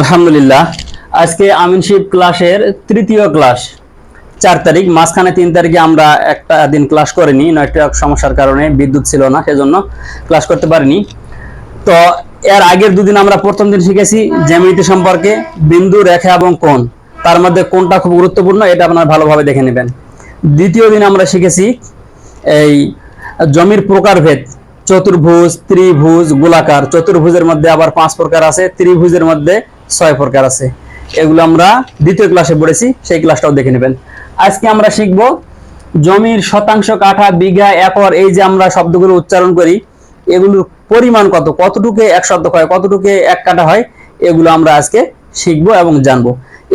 আলহামদুলিল্লাহ। আজকে আমিনশিপ ক্লাসের তৃতীয় ক্লাস। চার তারিখ, মাঝখানে তিন তারিখে আমরা একটা দিন ক্লাস করিনি নেটওয়ার্ক সমস্যার কারণে বিদ্যুৎ ছিল না, সেজন্য ক্লাস করতে পারিনি। তো এর আগের দুদিন আমরা প্রথম দিন শিখেছি জ্যামিতি সম্পর্কে, বিন্দু, রেখা এবং কোণ। তার মধ্যে কোনটা খুব গুরুত্বপূর্ণ, এটা আপনারা ভালোভাবে দেখে নেবেন। দ্বিতীয় দিন আমরা শিখেছি এই জমির প্রকারভেদ, চতুর্ভুজ, ত্রিভুজ, গোলাকার। চতুর্ভুজের মধ্যে আবার পাঁচ প্রকার আছে, ত্রিভুজের মধ্যে ছয় প্রকার আছে। এগুলো আমরা দ্বিতীয় ক্লাসে পড়েছি, সেই ক্লাসটাও দেখে নেবেন। আজকে আমরা শিখব জমির শতাংশ কাঠা, বিঘা, একর, এই যে আমরা শব্দগুলো উচ্চারণ করি, এগুলোর পরিমাণ কত, কতটুকু এক শতক হয়, কতটুকু এক কাঠা হয়, এগুলো আমরা আজকে শিখব এবং জানব।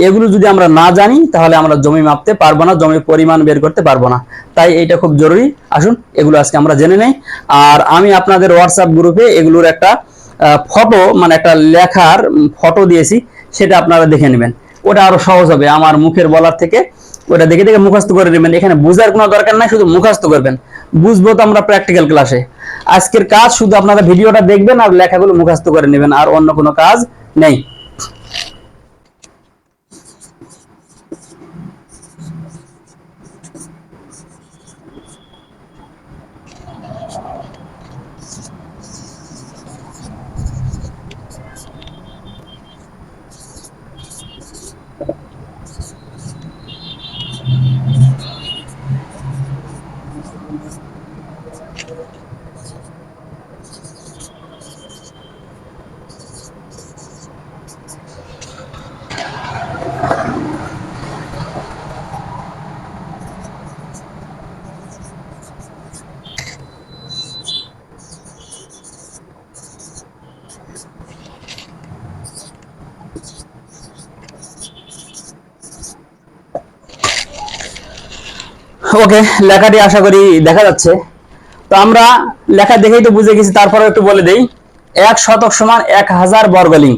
এগুলো যদি আমরা না জানি, তাহলে আমরা জমি মাপতে পারব না, জমির পরিমাণ বের করতে পারব না। তাই এটা খুব জরুরি। আসুন, এগুলো আজকে আমরা জেনে নেই। আর আমি আপনাদের হোয়াটসঅ্যাপ গ্রুপে এগুলোর একটা ফটো মানে একটা লেখার ফটো দিয়েছি, সেটা আপনারা দেখে নেবেন। ওটা আরও সহজ হবে, আমার মুখের বলার থেকে। ওটা দেখে দেখে মুখস্থ করে নেবেন। এখানে বুঝার কোনো দরকার নাই, শুধু মুখস্থ করবেন। বুঝব তো আমরা প্র্যাকটিক্যাল ক্লাসে আজকের কাজ শুধু আপনারা ভিডিওটা দেখবেন আর লেখাগুলো মুখস্থ করে নেবেন, আর অন্য কোনো কাজ নেই। ওকে, লেখাটি আশা করি দেখা যাচ্ছে। তো আমরা লেখা দেখেই তো বুঝে গেছি, তারপরে একটু বলে দেই। এক শতক সমান এক হাজার বর্গ লিঙ্ক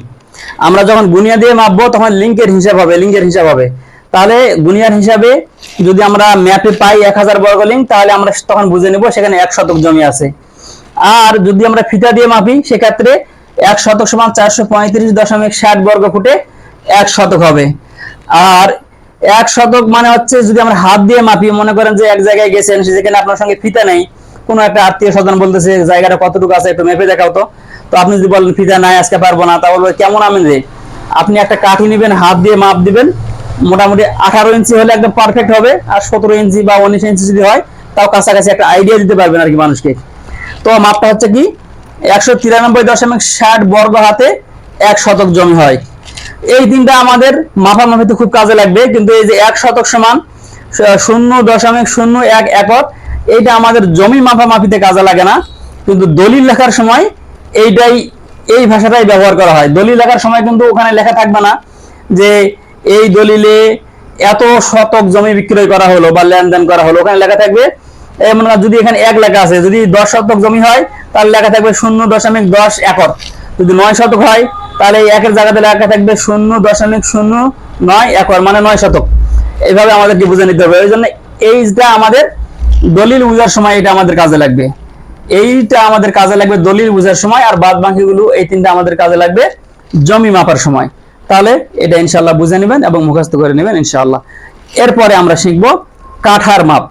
আমরা যখন গুনিয়া দিয়ে মাপবো, তখন লিঙ্কের হিসাব হবে, লিঙ্কের হিসাব হবে। তাহলে গুনিয়ার হিসাবে যদি আমরা ম্যাপে পাই এক হাজার বর্গ লিঙ্ক তাহলে আমরা তখন বুঝে নেব সেখানে এক শতক জমি আছে। আর যদি আমরা ফিতা দিয়ে মাপি, সেক্ষেত্রে এক শতক সমান চারশো পঁয়ত্রিশ দশমিক ষাট বর্গ ফুটে এক শতক হবে। আর এক শতক মানে হচ্ছে যদি আমরা হাত দিয়ে মাপি, মনে করেন যে এক জায়গায় গেছেন সেখানে আপনার সঙ্গে ফিতা নেই, কোনো একটা আত্মীয় স্বজন বলতেছে, জায়গাটা কতটুকু আছে একটু মেপে দেখাও তো। তো আপনি যদি বলেন, ফিতা নাই, আজকে পারব না। তা বলব, কেমন আমি রে আপনি একটা কাঠি নেবেন, হাত দিয়ে মাপ দিবেন, মোটামুটি আঠারো ইঞ্চি হলে একদম পারফেক্ট হবে, আর সতেরো ইঞ্চি বা উনিশ ইঞ্চি যদি হয়, তাও কাছাকাছি একটা আইডিয়া দিতে পারবেন আর কি মানুষকে। তো মাপটা হচ্ছে কি, একশো তিরানব্বই দশমিক ষাট বর্গ হাতে এক শতক জমি হয়। এই দিনটা আমাদের মাপামাপিতে খুব কাজে লাগবে, কিন্তু এই যে এক শতক সমান শূন্য দশমিক শূন্য এক একর, এইটা আমাদের জমি মাপামাপিতে কাজে লাগে না। কিন্তু দলিল লেখার সময় এইটাই, এই ভাষাটাই ব্যবহার করা হয়। দলিল লেখার সময় কিন্তু ওখানে লেখা থাকবে না যে এই দলিলে এত শতক জমি বিক্রয় করা হলো বা লেনদেন করা হলো। ওখানে লেখা থাকবে এমন যদি এখানে এক লেখা আছে, যদি দশ শতক জমি হয়, তাহলে লেখা থাকবে শূন্য দশমিক দশ একর। যদি নয় শতক হয় তাহলে এই একের জায়গাতে লেখা থাকবে শূন্য দশমিক শূন্য নয় একর মানে নয় শতক। এইভাবে আমাদেরকে বুঝে নিতে হবে। ওই জন্য এইটা আমাদের দলিল বুঝার সময় এটা আমাদের কাজে লাগবে। এইটা আমাদের কাজে লাগবে দলিল বুঝার সময়, আর বাদ বাকিগুলো এই তিনটা আমাদের কাজে লাগবে জমি মাপার সময়। তাহলে এটা ইনশাল্লাহ বুঝে নেবেন এবং মুখস্থ করে নেবেন ইনশাআল্লাহ। এরপরে আমরা শিখব কাঠার মাপ।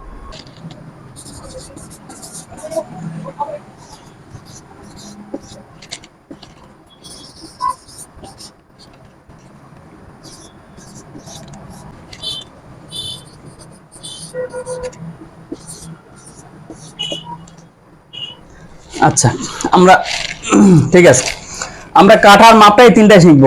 আচ্ছা আমরা, ঠিক আছে। আমরা কাঠার মাপটাই তিনটা শিখব।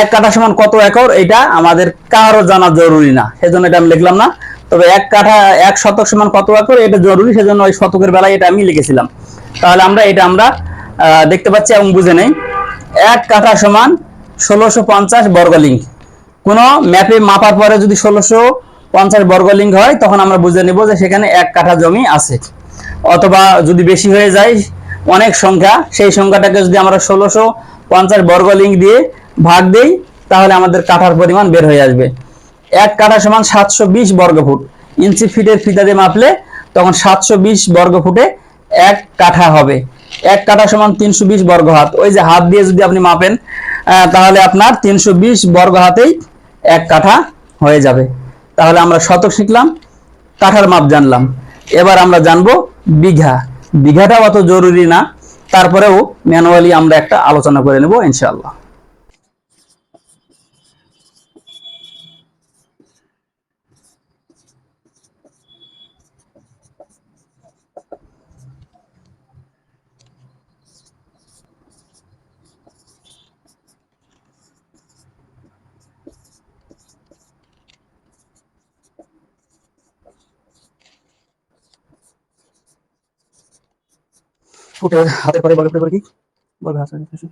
এক কাঠা সমান কত একর? এটা আমাদের কারও জানা জরুরি না, সেজন্য এটা আমি লিখলাম না। তবে এক কাঠা, এক শতক সমান কত একর? এটা জরুরি, সেজন্য ওই শতকের বেলায় এটা আমি লিখেছিলাম। তাহলে আমরা, এটা আমরা দেখতে পাচ্ছি এবং বুঝে নেই। এক কাঠা সমান ষোলোশো পঞ্চাশ বর্গ লিঙ্ক কোনো ম্যাপে মাপার পরে যদি ষোলোশো পঞ্চাশ বর্গ লিঙ্ক হয়, তখন আমরা বুঝে নেব যে সেখানে এক কাঠা জমি আছে। অথবা যদি বেশি হয়ে যায় অনেক সংখ্যা, সেই সংখ্যাটাকে যদি আমরা ষোলোশো পঞ্চাশ বর্গ লিঙ্ক দিয়ে ভাগ দেই, তাহলে আমাদের কাঠার পরিমাণ বের হয়ে আসবে। এক কাঠা সমান সাতশো বিশ বর্গ ফুট। ইঞ্চি ফিটের ফিতা দিয়ে মাপলে তখন সাতশো বিশ বর্গ ফুটে এক কাঠা হবে। এক কাঠা সমান তিনশো বিশ বর্গ হাত। ওই যে হাত দিয়ে যদি আপনি মাপেন তাহলে আপনার তিনশো বিশ বর্গ হাতেই এক কাঠা হয়ে যাবে। তাহলে আমরা শতক শিখলাম, কাঠার মাপ জানলাম। এবার আমরা জানব বিঘা। বিঘাটাও অত জরুরি না। তারপরেও ম্যানুয়ালি আমরা একটা আলোচনা করে নেব ইনশাআল্লাহ। ফুটে হাতে করে বলে করে কি? বলবে হাতে কিছু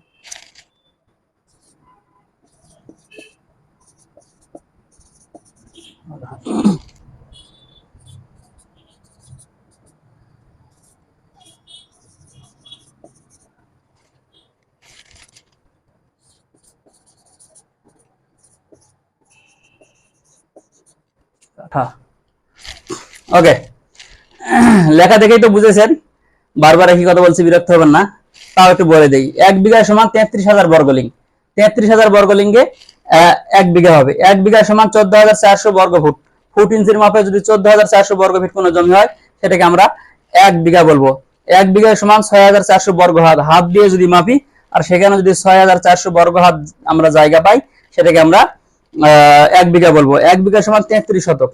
ওকে লেখা দেখেই তো বুঝেছেন। বারবার একই কথা বলছি, বিরক্ত হবেন না। তাও একটু বলে দেই, এক বিঘা সমান তেত্রিশ হাজার বর্গলিং। তেত্রিশ হাজার বর্গলিঙ্গে এক বিঘা হবে। এক বিঘা সমান চোদ্দ হাজার চারশো বর্গ ফুট ফুট ইঞ্চির মাপে যদি চোদ্দ হাজার চারশো বর্গ ফিট কোনো জমি হয়, সেটাকে আমরা এক বিঘা বলব। এক বিঘা সমান ছয় হাজার চারশো বর্গ হাত হাত দিয়ে যদি মাপি, আর সেখানে যদি ছয় হাজার চারশো বর্গ হাত আমরা জায়গা পাই, সেটাকে আমরা এক বিঘা বলব। এক বিঘা সমান তেত্রিশ শতক।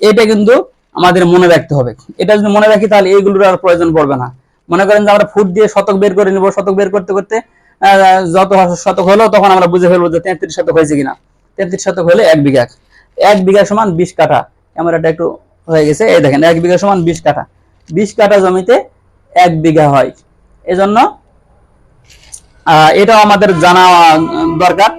এটা কিন্তু আমাদের মনে রাখতে হবে। এটা যদি মনে রাখি তাহলে এইগুলোর আর প্রয়োজন পড়বে না। মনে করেন যে আমরা ফুট দিয়ে শতক বের করে নিব, শতক বের করতে করতে যত শতক হলো তখন আমরা বুঝে ফেলব যে তেত্রিশ শতক হয়েছে কিনা। তেত্রিশ শতক হলে এক বিঘা এক বিঘা সমান বিশ কাঠা। ক্যামেরাটা একটু হয়ে গেছে, এই দেখেন, এক বিঘা সমান বিশ কাঠা। বিশ কাঠা জমিতে এক বিঘা হয়। এজন্য এটাও আমাদের জানা দরকার।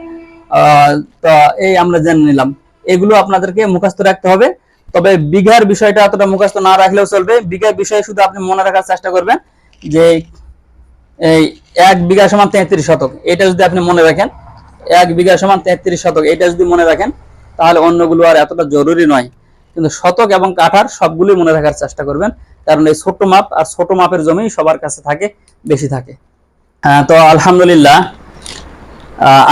তো এই আমরা জেনে নিলাম। এগুলো আপনাদেরকে মুখস্থ রাখতে হবে। তবে বিঘার বিষয়টা এতটা মুখস্থ না রাখলেও চলবে। বিঘার বিষয়ে শুধু আপনি মনে রাখার চেষ্টা করবেন যে এই এক বিঘা সমান তেত্রিশ শতক এটা যদি আপনি মনে রাখেন এক বিঘা সমান তেত্রিশ শতক এটা যদি মনে রাখেন তাহলে অন্যগুলো আর এতটা জরুরি নয়। কিন্তু শতক এবং কাঠার সবগুলোই মনে রাখার চেষ্টা করবেন কারণ এই ছোট মাপ আর ছোট মাপের জমি সবার কাছে থাকে বেশি থাকে। হ্যাঁ, তো আলহামদুলিল্লাহ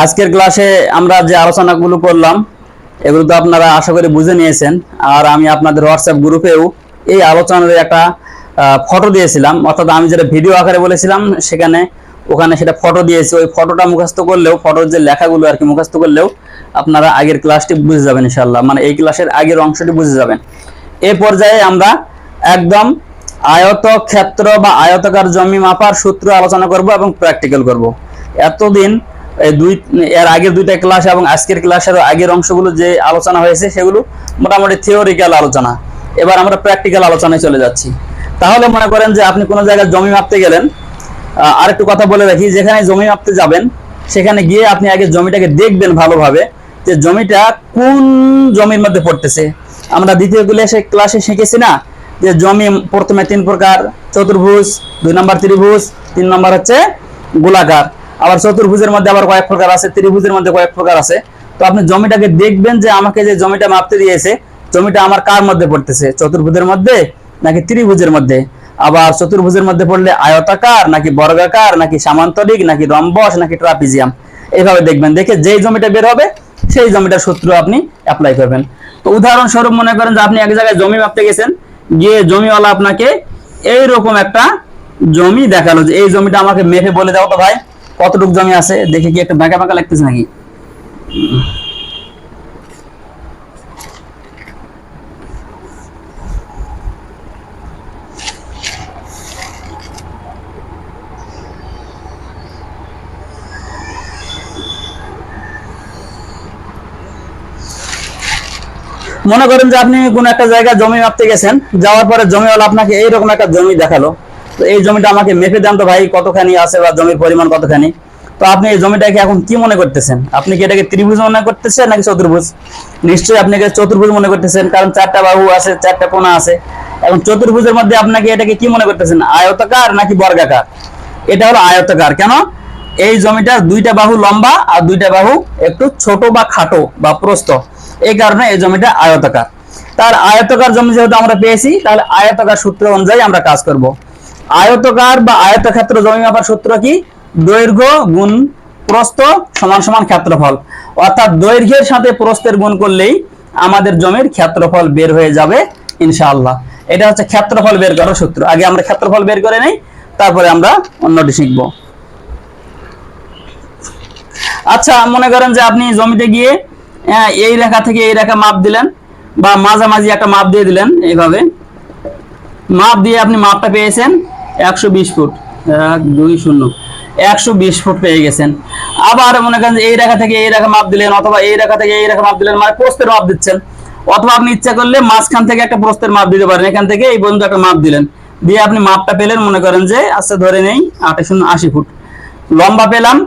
আজকের ক্লাসে আমরা যে আলোচনাগুলো করলাম এগুলো তো আপনারা আশা করি বুঝে নিয়েছেন। আর আমি আপনাদের হোয়াটসঅ্যাপ গ্রুপেও এই আলোচনার একটা ফটো দিয়েছিলাম। অর্থাৎ আমি যেটা ভিডিও আকারে বলেছিলাম, সেখানে ওখানে সেটা ফটো দিয়েছি। ওই ফটোটা মুখস্থ করলেও ফটোর যে লেখাগুলো আর কি মুখস্থ করলেও আপনারা আগের ক্লাসটি বুঝে যাবেন ইনশাল্লাহ মানে এই ক্লাসের আগের অংশটি বুঝে যাবেন। এ পর্যায়ে আমরা একদম আয়ত ক্ষেত্র বা আয়তকার জমি মাপার সূত্র আলোচনা করব এবং প্র্যাকটিক্যাল করব। এতদিন দুই এর আগের দুইটা ক্লাস এবং আজকের ক্লাসের আগের অংশগুলো যে আলোচনা হয়েছে সেগুলো মোটামুটি থিওরিক্যাল আলোচনা। এবার আমরা প্র্যাকটিক্যাল আলোচনায় চলে যাচ্ছি। তাহলে মনে করেন যে আপনি কোনো জায়গায় জমি মাপতে গেলেন আহ, আরেকটু কথা বলে রাখি যেখানে জমি মাপতে যাবেন সেখানে গিয়ে আপনি আগে জমিটাকে দেখবেন ভালোভাবে যে জমিটা কোন জমির মধ্যে পড়তেছে। আমরা দ্বিতীয় ক্লাসে ক্লাসে শিখেছি না যে জমি প্রথমে তিন প্রকার চতুর্ভুজ দুই নম্বর ত্রিভুজ তিন নম্বর হচ্ছে গোলাকার। আবার চতুর্ভুজের মধ্যে আবার কয়েক প্রকার আছে, ত্রিভুজের মধ্যে কয়েক প্রকার আছে। তো আপনি জমিটাকে দেখবেন যে আমাকে যে জমিটা মাপতে দিয়েছে, জমিটা আমার কার মধ্যে পড়তেছে? চতুর্ভুজের মধ্যে নাকি ত্রিভুজের মধ্যে? আবার চতুর্ভুজের মধ্যে পড়লে আয়তাকার, নাকি বর্গাকার, নাকি সামান্তরিক, নাকি রম্বস, নাকি ট্রাপিজিয়াম? এইভাবে দেখবেন, দেখে যেই জমিটা বের হবে, সেই জমিটার সূত্র আপনি অ্যাপ্লাই করবেন। তো উদাহরণস্বরূপ মনে করেন যে আপনি এক জায়গায় জমি মাপতে গেছেন, গিয়ে জমিওয়ালা আপনাকে এইরকম একটা জমি দেখাল যে, এই জমিটা আমাকে মেপে বলে দাও তো ভাই। কতটুকু জমি আছে? দেখে কি একটা বাঁকা বাঁকা লাগতেছে নাকি? মনে করেন যে আপনি কোন একটা জায়গায় জমি মাপতে গেছেন, যাওয়ার পরে জমিওয়ালা আপনাকে এইরকম একটা জমি দেখাল। তো এই জমিটা আমাকে মেপে দেন তো ভাই, কতখানি আছে বা জমির পরিমাণ কতখানি? তো আপনি এই জমিটাকে এখন কি মনে করতেছেন? আপনি কি এটাকে ত্রিভুজ মনে করতেছেন নাকি চতুর্ভুজ? নিশ্চয়ই আপনি এটাকে চতুর্ভুজ মনে করতেছেন, কারণ চারটা বাহু আছে, চারটা কোনা আছে। এখন চতুর্ভুজের মধ্যে আপনাকে এটাকে কি মনে করতেছেন, আয়তাকার নাকি বর্গাকার? এটা হলো আয়তাকার, কেন? এই জমিটার দুইটা বাহু লম্বা আর দুইটা বাহু একটু ছোট বা খাটো বা প্রস্থ। এই কারণে এই জমিটা আয়তাকার। তার আয়তাকার জমি যেহেতু আমরা পেয়েছি, তাহলে আয়তাকার সূত্র অনুযায়ী আমরা কাজ করব। আয়তকার বা আয়তক্ষেত্র জমি মাপার সূত্র কি? দৈর্ঘ্য গুণ প্রস্থ সমান সমান ক্ষেত্রফল। অর্থাৎ দৈর্ঘ্যের সাথে প্রস্থের গুণ করলেই আমাদের জমির ক্ষেত্রফল বের হয়ে যাবে, ইনশাআল্লাহ। এটা হচ্ছে ক্ষেত্রফল বের করার সূত্র। আগে আমরা ক্ষেত্রফল বের করে নেই, তারপরে আমরা অন্যটি শিখব। আচ্ছা মনে করেন যে আপনি জমিতে গিয়ে এই রেখা থেকে এই রেখা মাপ দিলেন বা মাঝামাঝি একটা মাপ দিয়ে দিলেন এইভাবে। মাপ দিয়ে আপনি মাপটা পেয়েছেন। একশো বিশ ফুট। এক, দুই, শূন্য। একশো বিশ ফুট পেয়ে গেছেন। আবার মনে করেন এই রেখা থেকে এই রেখা মাপ দিলেন অথবা এই রেখা থেকে এই রেখা মাপ দিলেন মানে প্রস্তের মাপ দিচ্ছেন। অথবা আপনি ইচ্ছা করলে মাঝখান থেকে একটা প্রস্তের মাপ দিতে পারেন। এখান থেকে এই পর্যন্ত একটা মাপ দিলেন। দিয়ে আপনি মাপটা পেলেন, মনে করেন যে আচ্ছা ধরে নেই শূন্য, আশি ফুট। লম্বা পেলাম,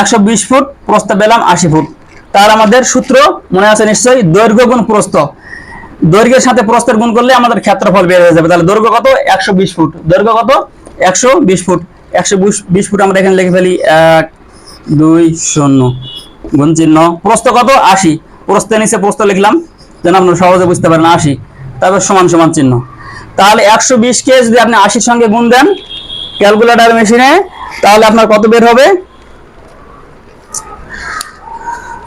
একশো বিশ ফুট, প্রস্থ পেলাম, আশি ফুট। তার আমাদের সূত্র মনে আছে নিশ্চয়ই? দৈর্ঘ্য গুণ প্রস্থ। দৈর্ঘ্যের সাথে প্রস্থের গুণ করলে আমাদের ক্ষেত্রফল বের হয়ে যাবে। তাহলে দৈর্ঘ্য কত? একশো বিশ ফুট। দৈর্ঘ্য কত? একশো বিশ ফুট। একশো বিশ ফুট আমরা এখানে লিখে ফেলি, এক, দুই, শূন্য। গুণ চিহ্ন। প্রস্থ কত? আশি। প্রস্থের নিচে প্রস্থ লিখলাম। যেন আপনারা সহজে বুঝতে পারেন, আশি। তারপর সমান সমান চিহ্ন। তাহলে একশো বিশকে যদি আপনি আশির সঙ্গে গুণ দেন, ক্যালকুলেটার মেশিনে, তাহলে আপনার কত বের হবে?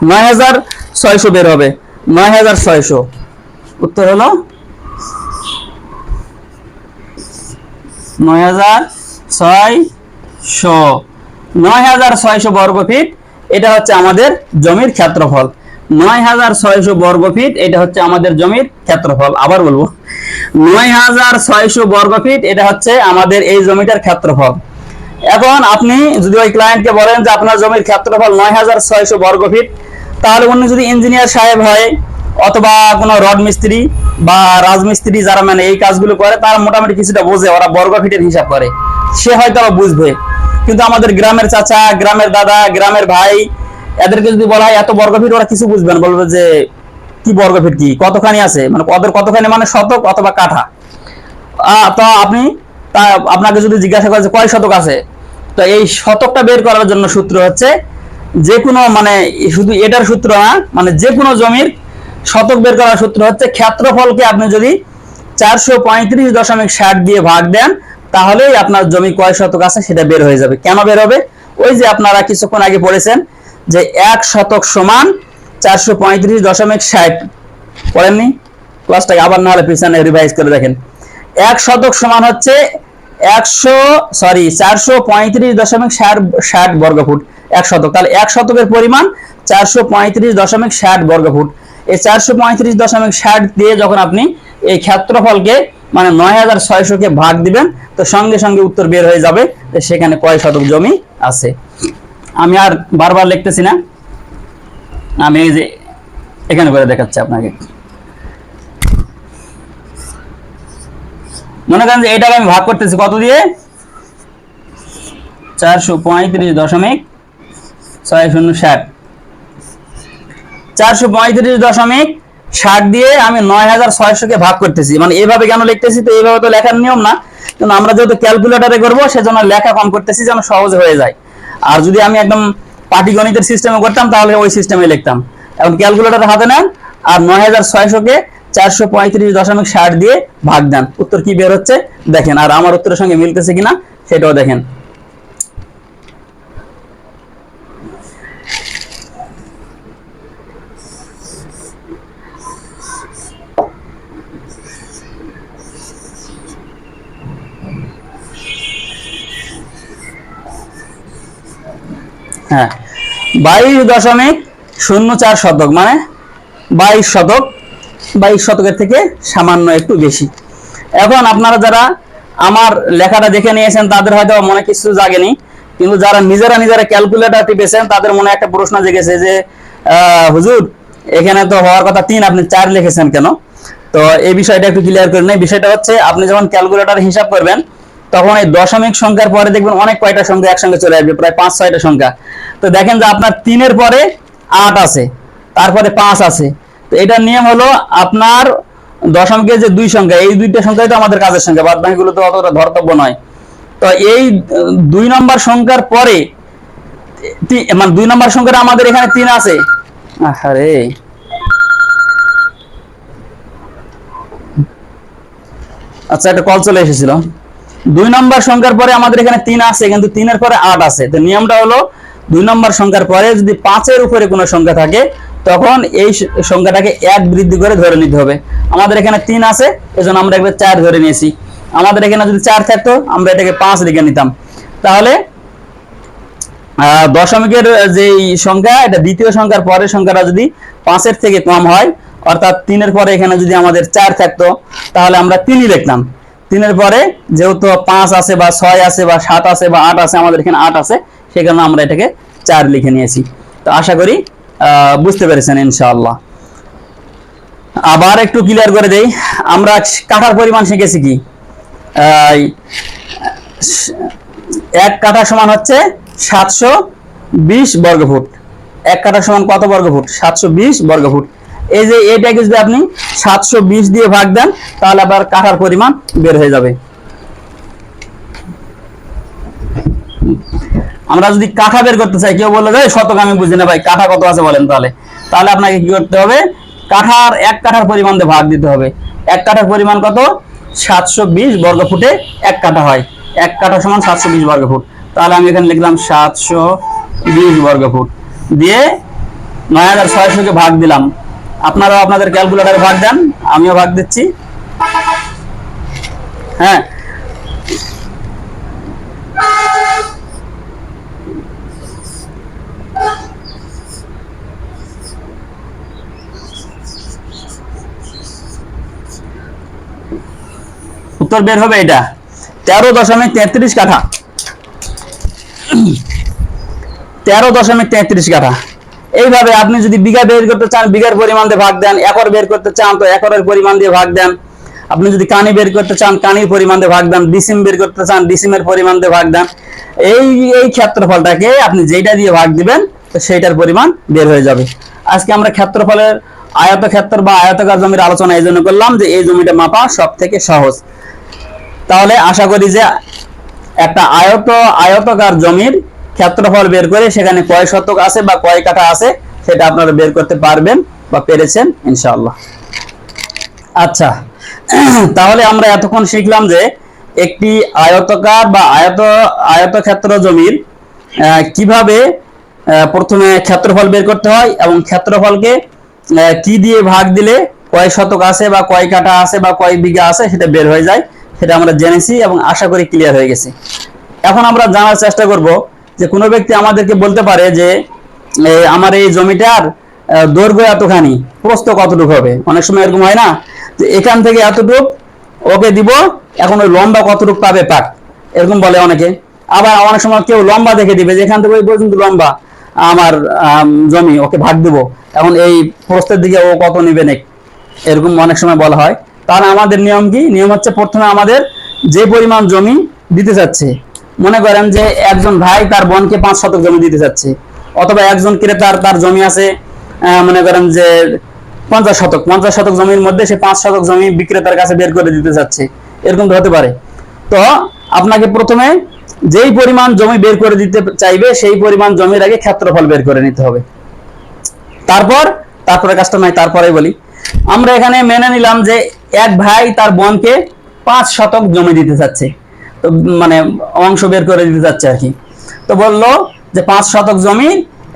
নয় হাজার ছয়শো বের হবে। নয় হাজার ছয়শো। উত্তর হলো নয় হাজার ছয়শো। নয় হাজার ছয়শো বর্গ ফিট, এটা হচ্ছে আমাদের জমির ক্ষেত্রফল। নয় হাজার ছয়শো বর্গ ফিট, এটা হচ্ছে আমাদের জমির ক্ষেত্রফল। আবার বলব। নয় হাজার ছয়শো বর্গ ফিট, এটা হচ্ছে আমাদের এই জমিটার ক্ষেত্রফল। এখন আপনি যদি ওই ক্লায়েন্টকে বলেন যে আপনার জমির ক্ষেত্রফল নয় হাজার ছয়শো বর্গ ফিট, তাহলে উনি যদি ইঞ্জিনিয়ার সাহেব হয় অথবা কোনো রড মিস্ত্রি বা রাজমিস্ত্রি যারা মানে এই কাজগুলো করে, তারা মোটামুটি কিছুটা বোঝে, ওরা বর্গ ফিটের হিসাব করে। সে হয়তো বুঝবে। কিন্তু আমাদের গ্রামের চাচা, গ্রামের দাদা, গ্রামের ভাই, এদেরকে যদি বলা হয় এত বর্গ ফিট ওরা কিছু বুঝবেন বলবে যে, কি বর্গ ফিট কি? কতখানি আছে? মানে ওদের কতখানি মানে শতক অথবা কাঠা? তো আপনি, তা আপনাকে যদি জিজ্ঞাসা করে যে কয় শতক আছে? তো এই শতকটা বের করার জন্য সূত্র হচ্ছে, যে কোনো মানে শুধু এটার সূত্র না মানে যে কোনো জমির শতক বের করার সূত্র হচ্ছে ক্ষেত্রফলকে আপনি যদি চারশো পঁয়ত্রিশ দশমিক ষাট দিয়ে ভাগ দেন, তাহলেই আপনার জমি কয় শতক আছে সেটা বের হয়ে যাবে। কেন বের হবে? ওই যে আপনারা কিছুক্ষণ আগে পড়েছেন যে এক শতক সমান চারশো পঁয়ত্রিশ দশমিক ষাট। পড়েননি? ক্লাসটাকে আবার না হলে পিছনে রিভাইজ করে দেখেন। এক শতক সমান হচ্ছে একশো সরি চারশো পঁয়ত্রিশ দশমিক ষাট ষাট বর্গফুট। এক শতক। তাহলে এক শতকের পরিমাণ চারশো পঁয়ত্রিশ দশমিক ষাট বর্গফুট। এই চারশো পঁয়ত্রিশ দশমিক ষাট দিয়ে যখন আপনি এই ক্ষেত্রফলকে মানে নয় হাজার ছয়শোকে ভাগ দিবেন, তো সঙ্গে সঙ্গে উত্তর বের হয়ে যাবে। যে সেখানে কয় শতক জমি আছে? আমি আর বারবার লিখতেছি না। আমি এই যে এখানে করে দেখাচ্ছি আপনাকে। মনে করেন যে এটাকে আমি ভাগ করতেছি কত দিয়ে? চারশো পঁয়ত্রিশ দশমিক ছয় শূন্য ষাট। চারশো পঁয়ত্রিশ দশমিক ষাট দিয়ে আমি নয় হাজার ছয়শোকে ভাগ করতেছি। মানে এইভাবে কেন লিখতেছি? তো এইভাবে তো লেখার নিয়ম না। কিন্তু আমরা যেহেতু ক্যালকুলেটারে করব, সেজন্য লেখা কম করতেছি যেন সহজে হয়ে যায়। আর যদি আমি একদম পাটিগণিতের সিস্টেমে করতাম, তাহলে ওই সিস্টেমে লিখতাম। এখন ক্যালকুলেটার হাতে নেন আর নয় হাজার ছয়শোকে চারশো পঁয়ত্রিশ দশমিক ষাট দিয়ে ভাগ দেন। উত্তর কি বের হচ্ছে? দেখেন। আর আমার উত্তরের সঙ্গে মিলতেছে কিনা, সেটাও দেখেন। হ্যাঁ। বাইশ দশমিক শূন্য চার শতক মানে বাইশ শতক, বাইশ শতকের থেকে সামান্য একটু বেশি। এখন আপনারা যারা আমার লেখাটা দেখে নিয়েছেন, তাদের হয়তো মনে কিছু জাগেনি, কিন্তু যারা নিজেরা নিজেরা ক্যালকুলেটর টিপেছেন, তাদের মনে একটা প্রশ্ন জেগেছে যে হুজুর, এখানে তো হওয়ার কথা তিন, আপনি চার লিখেছেন কেন? তো এই বিষয়টা একটু ক্লিয়ার করে নেই। বিষয়টা হচ্ছে, আপনি যখন ক্যালকুলেটর হিসাব করবেন তখন এই দশমিক সংখ্যার পরে দেখবেন অনেক কয়টা সংখ্যা একসঙ্গে চলে আসবে, প্রায় পাঁচ, ছয়টা সংখ্যা। তো দেখেন যে আপনার তিনের পরে আট আছে, তারপরে পাঁচ আছে। তো এটার নিয়ম হলো আপনার দশমিকের যে দুই সংখ্যা, এই দুইটা সংখ্যাই তো আমাদের কাজের সংখ্যা, বাদ বাকিগুলো তো অতটা ধর্তব্য নয়। তো এই দুই নম্বর সংখ্যার পরে মানে দুই নম্বর সংখ্যাটা আমাদের এখানে তিন আছে। আরে আচ্ছা একটা কল চলে এসেছিল। দুই নম্বর সংখ্যার পরে আমাদের এখানে তিন আছে, কিন্তু তিনের পরে আট আছে। তো নিয়মটা হলো, দুই নম্বর সংখ্যার পরে যদি পাঁচের উপরে কোনো সংখ্যা থাকে, তখন এই সংখ্যাটাকে এক বৃদ্ধি করে ধরে নিতে হবে। আমাদের এখানে তিন আছে, এজন্য আমরা একবার চার ধরে নিয়েছি। আমাদের এখানে যদি চার থাকতো, আমরা এটাকে পাঁচ লিখে নিতাম। তাহলে দশমিকের যে সংখ্যা, এটা দ্বিতীয় সংখ্যার পরের সংখ্যাটা যদি পাঁচের থেকে কম হয়, অর্থাৎ তিনের পরে এখানে যদি আমাদের চার থাকতো, তাহলে আমরা তিনই লিখতাম। তিনের পরে যেহেতু পাঁচ আছে বা ছয় আছে বা সাত আছে বা আট আছে, আমাদের এখানে আট আছে, সেই কারণে আমরা এটাকে চার লিখে নিয়েছি। তো আশা করি বুঝতে পেরেছেন আবার একটু ক্লিয়ার করে দেই, আমরা কাঠার পরিমাণ শিখেছি কি? এক কাঠা সমান হচ্ছে সাতশো বিশ বর্গফুট। এক কাঠা সমান কত বর্গফুট? সাতশো বিশ বর্গফুট। এই যে এটাকে যদি আপনি সাতশো বিশ দিয়ে ভাগ দেন, তাহলে আবার কাঠার পরিমাণ বের হয়ে যাবে। আমরা যদি কাঠা বের করতে চাই, কেউ শতক আমি বুঝি না ভাই, কাঠা কত আছে বলেন তাহলে? তাহলে আপনাকে কি করতে হবে? কাঠার এক কাঠার পরিমাণ দিয়ে ভাগ দিতে হবে। এক কাঠার পরিমাণ কত? সাতশো বিশ বর্গ ফুটে এক কাঠা হয়। এক কাঠা সমান সাতশো বিশ বর্গ ফুট তাহলে আমি এখানে লিখলাম সাতশো বিশ বর্গ ফুট দিয়ে নয় হাজার ছয়শোকে ভাগ দিলাম। আপনারাও আপনাদের ক্যালকুলেটারে ভাগ দেন, আমিও ভাগ দিচ্ছি। হ্যাঁ। উত্তর বের হবে এটা। তেরো দশমিক তেত্রিশ কাঠা। তেরো দশমিক তেত্রিশ কাঠা। এইভাবে আপনি যদি বিঘা বের করতে চান, বিঘার পরিমাণ দিয়ে ভাগ দেন, একর বের করতে চান, তো একরের পরিমাণ দিয়ে ভাগ দেন। আপনি যদি কানি বের করতে চান, কানির পরিমাণ দিয়ে ভাগ দেন, ডিসিম বের করতে চান, ডিসিমের পরিমাণ দিয়ে ভাগ দেন। এই এই ক্ষেত্রফলটাকে আপনি যেটা দিয়ে ভাগ দিবেন, তো সেইটার পরিমাণ বের হয়ে যাবে। আজকে আমরা ক্ষেত্রফলের আয়ত ক্ষেত্র বা আয়তকার জমির আলোচনা এই জন্য করলাম যে এই জমিটা মাপা সব থেকে সহজ। তাহলে আশা করি যে একটা আয়ত, আয়তকার জমির ক্ষেত্রফল বের করে সেখানে কয় শতক আছে বা কয় কাঠা আছে সেটা আপনারা বের করতে পারবেন বা পেরেছেন, ইনশাআল্লাহ। আচ্ছা তাহলে আমরা এতক্ষণ শিখলাম যে একটি আয়তকার বা আয়ত, আয়তক্ষেত্র জমির কীভাবে প্রথমে ক্ষেত্রফল বের করতে হয় এবং ক্ষেত্রফলকে কি দিয়ে ভাগ দিলে কয় শতক আছে বা কয় কাঠা আছে বা কয় বিঘা আছে সেটা বের হয়ে যায়, সেটা আমরা জেনেছি এবং আশা করি ক্লিয়ার হয়ে গেছে। এখন আমরা জানার চেষ্টা করব যে কোনো ব্যক্তি আমাদেরকে বলতে পারে যে আমার এই জমিটার দৈর্ঘ্য এতখানি, প্রস্থ কতটুকু হবে? অনেক সময় এরকম হয় না? যে এখান থেকে এতটুক ওকে দিব, এখন ওই লম্বা কতটুক পাবে পাক এরকম বলে অনেকে। আবার অনেক সময় কেউ লম্বা দেখে দিবে, যে এখান থেকে ওই পর্যন্ত লম্বা, আমার জমি, ওকে ভাগ দিব। এখন এই প্রস্থের দিকে ও কত নিবে নেক? এরকম অনেক সময় বলা হয়। তাহলে আমাদের নিয়ম কি? নিয়ম হচ্ছে প্রথমে আমাদের যে পরিমাণ জমি দিতে চাচ্ছে মনে করেন যে একজন ভাই তার বোনকে পাঁচ শতক জমি দিতে চাচ্ছে অথবা একজন ক্রেতার তার জমি আছে মনে করেন যে পঞ্চাশ শতক পঞ্চাশ শতক জমির মধ্যে সে পাঁচ শতক জমি বিক্রেতার কাছে বের করে দিতে চাচ্ছে এরকম হতে পারে। তো আপনাকে প্রথমে যেই পরিমাণ জমি বের করে দিতে চাইবে, সেই পরিমাণ জমির আগে ক্ষেত্রফল বের করে নিতে হবে। তারপর, তারপরে কাজটা নাই তারপরে বলি। আমরা এখানে মেনে নিলাম যে এক ভাই তার বোনকে পাঁচ শতক জমি দিতে চাচ্ছে মানে অংশ বের করে দিতে চাচ্ছে আর কি। তো বলল যে পাঁচ শতক জমি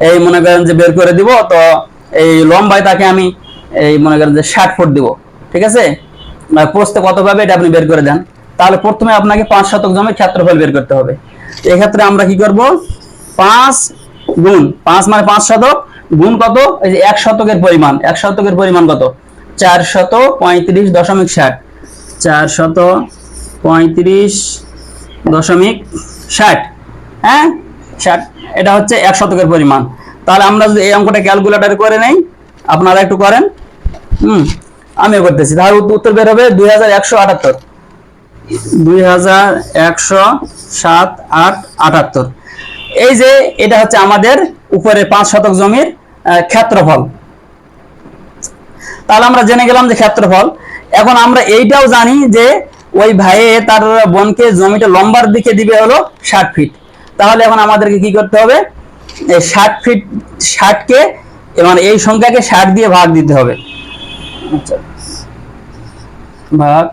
এই মনে করেন যে বের করে দিব, তো এই লম্বায় তাকে আমি এই মনে করেন যে ষাট ফুট দিব, ঠিক আছে? পোস্টে কত পাবে এটা আপনি বের করে দেন। তাহলে প্রথমে আপনাকে পাঁচ শতক জমির ক্ষেত্রফল বের করতে হবে। এক্ষেত্রে আমরা কি করব? পাঁচ গুণ, পাঁচ মানে পাঁচ শতক, গুণ কত? এই যে এক শতকের পরিমাণ, এক শতকের পরিমাণ কত? চার শত পঁয়ত্রিশ দশমিক ষাট। চার শত পঁয়ত্রিশ দশমিক ষাট হ্যাঁ? ষাট, এটা হচ্ছে এক শতকের পরিমাণ। তাহলে আমরা যদি এই অঙ্কটা ক্যালকুলেটার করে নেই, আপনারা একটু করেন। হুম, আমিও করতেছি। তাহলে উত্তর- বের হবে দুই হাজার একশো আটাত্তর। দুই হাজার একশো সাত আট আটাত্তর। এই যে, এটা হচ্ছে আমাদের উপরে পাঁচ শতক জমির ক্ষেত্রফল। তাহলে আমরা জেনে গেলাম যে ক্ষেত্রফল। এখন আমরা এইটাও জানি যে ওই ভাইয়ে তার বোনকে জমিটা লম্বার দিকে দিবে হলো ষাট ফিট তাহলে এখন আমাদেরকে কি করতে হবে? এই ষাট ফিট ষাটকে মানে এই সংখ্যাকে ষাট দিয়ে ভাগ দিতে হবে। আচ্ছা। ভাগ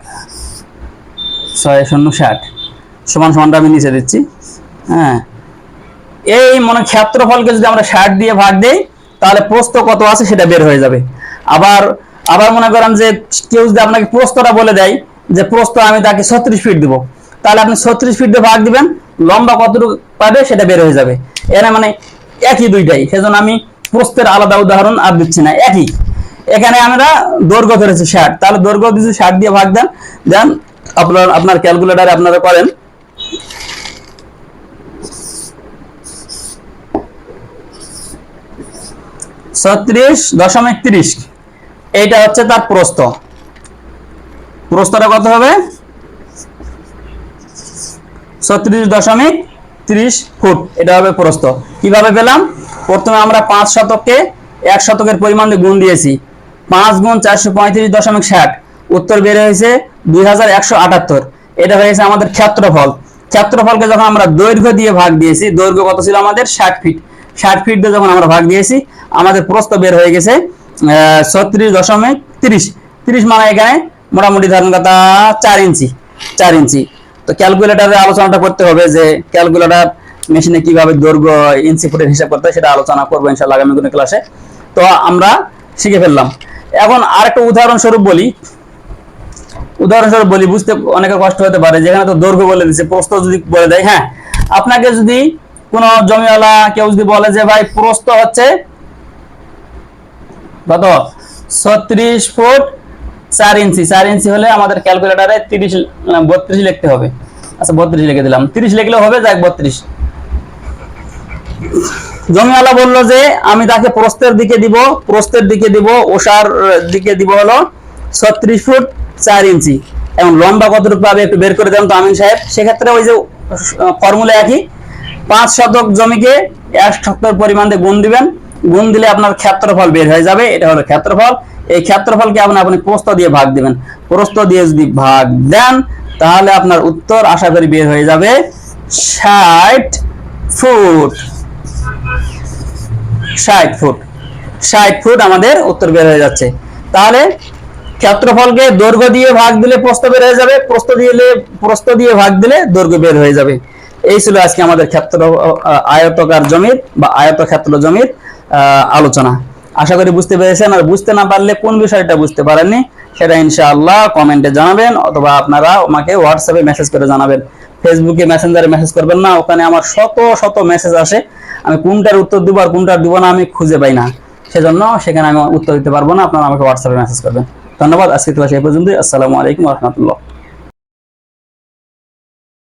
ছয় শূন্য ষাট। সমান সমানটা আমি নিচে দিচ্ছি। হ্যাঁ। এই মনে ক্ষেত্রফলকে যদি আমরা ষাট দিয়ে ভাগ দেই, তাহলে প্রস্ত কত আছে সেটা বের হয়ে যাবে। আবার আবার মনে করেন যে কেউ যদি আপনাকে প্রস্তটা বলে দেয় যে প্রস্থ আমি তাকে ছত্রিশ ফিট দিব। তাহলে আপনি ছত্রিশ ফিট দিয়ে ভাগ দিবেন, লম্বা কতটুকু পাবে সেটা বের হয়ে যাবে। এরা মানে একই দুইটাই, সেজন্য আমি প্রস্থের আলাদা উদাহরণ আর দিচ্ছি না, একই। এখানে আমরা দৈর্ঘ্য ধরেছি ষাট, তাহলে দৈর্ঘ্য দিচ্ছি ষাট দিয়ে ভাগ দেন দেন আপনার আপনার ক্যালকুলেটারে আপনারা করেন। ছত্রিশ দশমিক তিরিশ, এইটা হচ্ছে তার প্রস্থ। প্রস্থটা কত হবে? ছত্রিশ দশমিক তিরিশ ফুট। এটা হবে প্রস্থ কীভাবে পেলাম? প্রথমে আমরা পাঁচ শতককে এক শতকের পরিমাণ গুণ দিয়েছি। পাঁচ গুণ চারশো পঁয়ত্রিশ দশমিক ষাট। উত্তর বের হয়েছে দুই হাজার একশো আটাত্তর। এটা হয়েছে আমাদের ক্ষেত্রফল। ক্ষেত্রফলকে যখন আমরা দৈর্ঘ্য দিয়ে ভাগ দিয়েছি, দৈর্ঘ্য কত ছিল আমাদের? ষাট ফিট। ষাট ফিট দিয়ে যখন আমরা ভাগ দিয়েছি, আমাদের প্রস্থ বের হয়ে গেছে ছত্রিশ দশমিক তিরিশ। তিরিশ মানে এখানে মোটামুটি ধরেন কথা চার ইঞ্চি চার ইঞ্চি। তো ক্যালকুলেটারে আলোচনাটা করতে হবে যে ক্যালকুলেটার মেশিনে কীভাবে দৈর্ঘ্য ইঞ্চি ফুটের হিসাব করতে হয় সেটা আলোচনা করব ইনশাল্লাহ আগামী কোনো ক্লাসে তো আমরা শিখে ফেললাম। এখন আরেকটা উদাহরণস্বরূপ বলি। উদাহরণস্বরূপ বলি, বুঝতে অনেকের কষ্ট হতে পারে। যেখানে তো দৈর্ঘ্য বলে দিচ্ছে প্রস্থ যদি বলে দেয় হ্যাঁ আপনাকে যদি কোনো জমিওয়ালা কেউ যদি বলে যে, ভাই, প্রস্থ হচ্ছে কত? ছত্রিশ ফুট চার ইঞ্চি চার ইঞ্চি হলে আমাদের ক্যালকুলেটারে তিরিশ বত্রিশ লিখতে হবে। আচ্ছা বত্রিশ লিখে দিলাম। তিরিশ লিখলেও হবে, যাক, বত্রিশ। জমিওয়ালা বলল যে, আমি তাকে প্রস্থের দিকে দিব, প্রস্থের দিকে দিব, ওষার দিকে দিব হলো ছত্রিশ ফুট চার ইঞ্চি। এবং লম্বা কতটুকু পাবে একটু বের করে দেন তো আমিন সাহেব। সেক্ষেত্রে ওই যে, ফর্মুলা একই। পাঁচ শতক জমিকে এক শতক পরিমাণ গুণ দিবেন। গুণ দিলে আপনার ক্ষেত্রফল বের হয়ে যাবে। এটা হলো ক্ষেত্রফল। এই ক্ষেত্রফলকে আপনি আপনি প্রস্থ দিয়ে ভাগ দিবেন। প্রস্থ দিয়ে যদি ভাগ দেন, তাহলে আপনার উত্তর আশা করি বের হয়ে যাবে ষাট ফুট। ষাট ফুট। ষাট ফুট আমাদের উত্তর বের হয়ে যাচ্ছে। তাহলে ক্ষেত্রফলকে দৈর্ঘ্য দিয়ে ভাগ দিলে প্রস্থ বের হয়ে যাবে। প্রস্থ দিলে প্রস্থ দিয়ে ভাগ দিলে দৈর্ঘ্য বের হয়ে যাবে। এই ছিল আজকে আমাদের ক্ষেত্র আয়তকার জমির বা আয়তক্ষেত্র জমির আলোচনা। আশা করি বুঝতে পেরেছেন। আর বুঝতে না পারলে কোন বিষয়টা বুঝতে পারেননি, সেটা ইনশাআল্লাহ কমেন্টে জানাবেন অথবা আপনারা আমাকে হোয়াটসঅ্যাপে মেসেজ করে জানাবেন। ফেসবুকে মেসেঞ্জারে মেসেজ করবেন না, ওখানে আমার শত শত মেসেজ আসে। আমি কোনটার উত্তর দিব আর কোনটার দিব না আমি খুঁজে পাই না। সেজন্য সেখানে আমি উত্তর দিতে পারব না, আপনারা আমাকে হোয়াটসঅ্যাপে মেসেজ করবেন। ধন্যবাদ, আজকে ক্লাস এই পর্যন্তই। আসসালামু আলাইকুম রহমতুল্লাহ।